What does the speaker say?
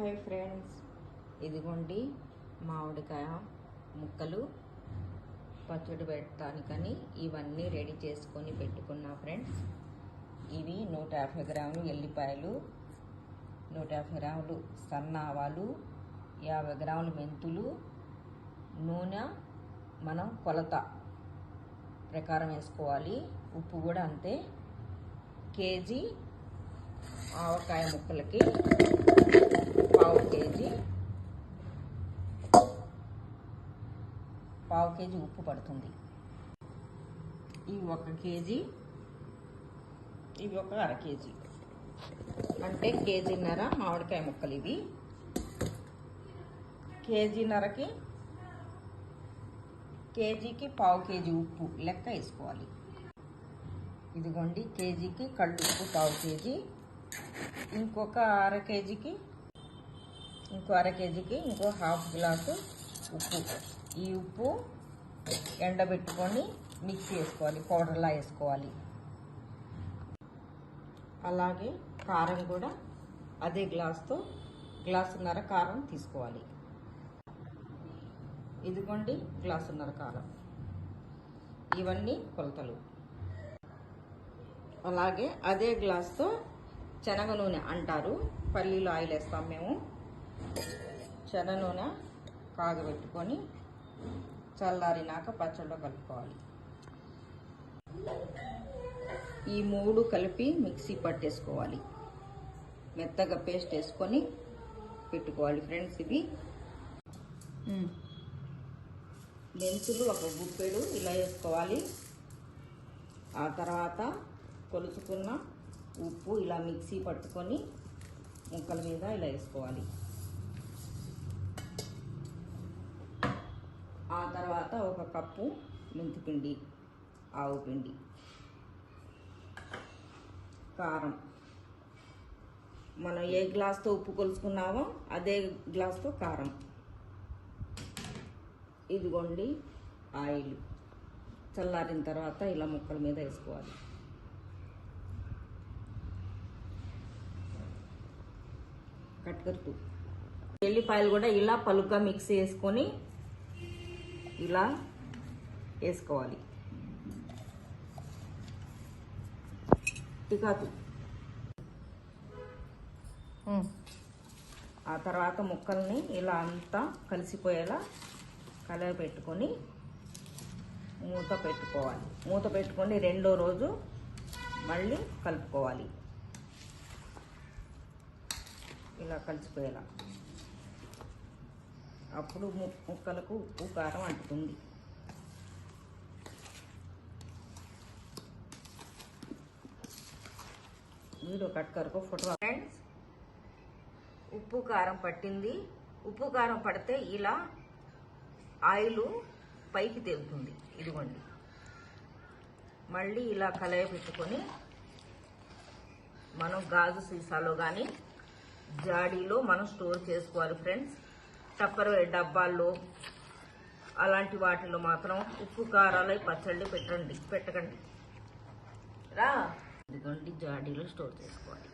Hi friends. ఇదిగోండి మామిడికాయ ముక్కలు పచ్చడి పెట్టడానికని ఇవన్నీ రెడీ చేసుకొని పెట్టుకున్నా ఫ్రెండ్స్. ఇవి నూట యాభై గ్రాములు ఎల్లిపాయలు నూట యాభై గ్రాములు సన్న ఆవాలు యాభై గ్రాములు మెంతులు నూనె మనం కొలత ప్రకారం వేసుకోవాలి. ఉప్పు కూడా అంతే. కేజీ ఆవకాయ ముక్కలకి పావు కేజీ పావు కేజీ ఉప్పు పడుతుంది. ఇవి ఒక కేజీ ఇవి ఒక అర కేజీ. అంటే కేజీన్నర మామిడికాయ ముక్కలు ఇవి. కేజీన్నరకి కేజీకి పావు కేజీ ఉప్పు లెక్క వేసుకోవాలి. ఇదిగోండి కేజీకి కళ్ళు ఉప్పు పావు కేజీ. ఇంకొక అర కేజీకి ఇంకో అర కేజీకి ఇంకో హాఫ్ గ్లాసు ఉప్పు. ఈ ఉప్పు ఎండబెట్టుకొని మిక్సీ వేసుకోవాలి పౌడర్లా వేసుకోవాలి. అలాగే కారం కూడా అదే గ్లాస్తో గ్లాసున్నర కారం తీసుకోవాలి. ఇదిగోండి గ్లాసున్నర కారం. ఇవన్నీ కొలతలు. అలాగే అదే గ్లాస్తో శనగ నూనె అంటారు పల్లీలు ఆయిల్ వేస్తాం మేము. శనగ నూనె కాగబెట్టుకొని చల్లారినాక పచ్చళ్ళు కలుపుకోవాలి. ఈ మూడు కలిపి మిక్సీ పట్టేసుకోవాలి. మెత్తగా పేస్ట్ వేసుకొని పెట్టుకోవాలి ఫ్రెండ్స్ ఇవి. మెంతులు ఒక గుప్పెడు ఇలా వేసుకోవాలి. ఆ తర్వాత కొలుచుకున్న ఉప్పు ఇలా మిక్సీ పట్టుకొని ముక్కల మీద ఇలా వేసుకోవాలి. ఆ తర్వాత ఒక కప్పు మెంతిపిండి ఆవు పిండి కారం. మనం ఏ గ్లాస్తో ఉప్పు కొలుసుకున్నామో అదే గ్లాస్తో కారం. ఇదిగోండి ఆయిల్. చల్లారిన తర్వాత ఇలా ముక్కల మీద వేసుకోవాలి. కట్కరుతూ ఎల్లిపాయలు కూడా ఇలా పలుగ్గా మిక్స్ చేసుకొని ఇలా వేసుకోవాలి. టికాతు ఆ తర్వాత ముక్కల్ని ఇలా అంతా కలిసిపోయేలా కలర్ పెట్టుకొని మూత పెట్టుకోవాలి. మూత పెట్టుకొని రెండో రోజు మళ్ళీ కలుపుకోవాలి. ఇలా కలిసిపోయేలా. అప్పుడు ముక్కలకు ఉప్పు కారం అంటుతుంది వీడియో కట్ కరకు ఫోటో ఫ్రెండ్స్ ఉప్పు కారం పట్టింది. ఉప్పు కారం పడితే ఇలా ఆయిల్ పైకి తేలుతుంది. ఇదిగోండి. మళ్ళీ ఇలా కలయ పెట్టుకొని మనం గాజు సీసాలో కానీ జాడీలో మనం స్టోర్ చేసుకోవాలి ఫ్రెండ్స్ టప్పర్ డబ్బాల్లో అలాంటి వాటిలో మాత్రం ఉప్పు కారాలు పచ్చళ్ళు పెట్టండి పెట్టకండి. రా. ఇదిగోండి జాడీలో స్టోర్ చేసుకోండి